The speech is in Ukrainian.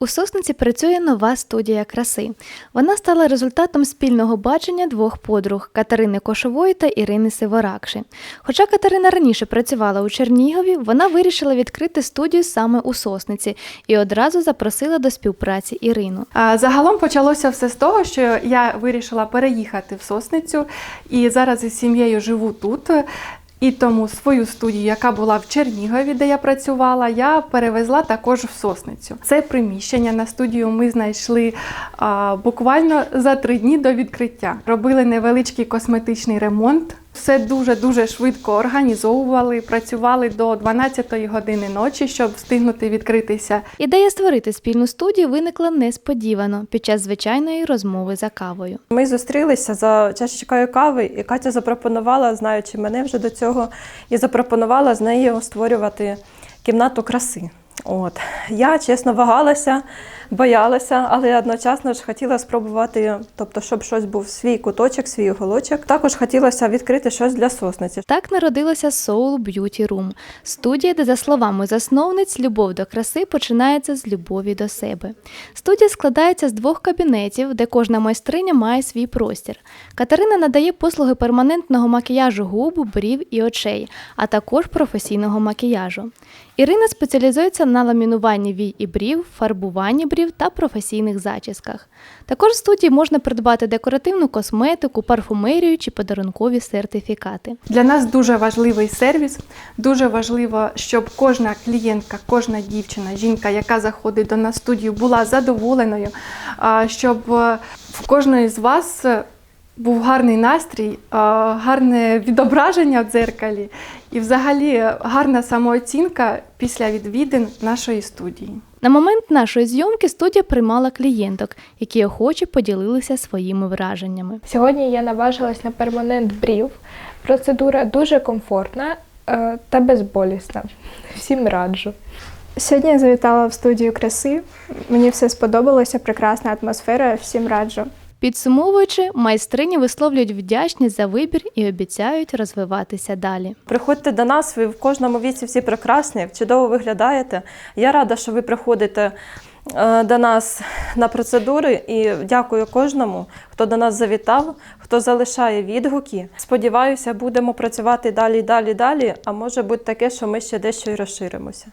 У Сосниці працює нова студія краси. Вона стала результатом спільного бачення двох подруг Катерини Кошової та Ірини Сиворакши. Хоча Катерина раніше працювала у Чернігові, вона вирішила відкрити студію саме у Сосниці і одразу запросила до співпраці Ірину. А, Загалом почалося все з того, що я вирішила переїхати в Сосницю і зараз із сім'єю живу тут. І тому свою студію, яка була в Чернігові, де я працювала, я перевезла також в Сосницю. Це приміщення на студію ми знайшли а, буквально за три дні до відкриття. Робили невеличкий косметичний ремонт. Все дуже дуже швидко організовували, працювали до 12 години ночі, щоб встигнути відкритися. Ідея створити спільну студію виникла несподівано під час звичайної розмови за кавою. Ми зустрілися за чашечкою кави, і Катя запропонувала, знаючи мене вже до цього, і запропонувала з нею створювати кімнату краси. От. Я чесно вагалася, боялася, але одночасно ж хотіла спробувати, тобто, щоб щось був свій куточок, свій уголочок. Також хотілося відкрити щось для сосниці. Так народилася Soul Beauty Room – студія, де, за словами засновниць, любов до краси починається з любові до себе. Студія складається з двох кабінетів, де кожна майстриня має свій простір. Катерина надає послуги перманентного макіяжу губ, брів і очей, а також професійного макіяжу. Ірина спеціалізується на ламінуванні вій і брів, фарбуванні брів та професійних зачісках. Також в студії можна придбати декоративну косметику, парфумерію чи подарункові сертифікати. Для нас дуже важливий сервіс. Дуже важливо, щоб кожна клієнтка, кожна дівчина, жінка, яка заходить до нас в студію, була задоволеною, щоб е, в кожної з вас е, був гарний настрій, гарне відображення в дзеркалі і, взагалі, гарна самооцінка після відвідин нашої студії. На момент нашої зйомки студія приймала клієнток, які охоче поділилися своїми враженнями. Сьогодні я наважилась на перманент брів. Процедура дуже комфортна е, та безболісна. Всім раджу. Сьогодні я завітала в студію краси. Мені все сподобалося, прекрасна атмосфера, всім раджу. Підсумовуючи, майстрині висловлюють вдячність за вибір і обіцяють розвиватися далі. Приходьте до нас, ви в кожному віці всі прекрасні, чудово виглядаєте. Я рада, що ви приходите е, до нас на процедури і дякую кожному, хто до нас завітав, хто залишає відгуки. Сподіваюся, будемо працювати далі, далі, далі. А може бути таке, що ми ще дещо і розширимося.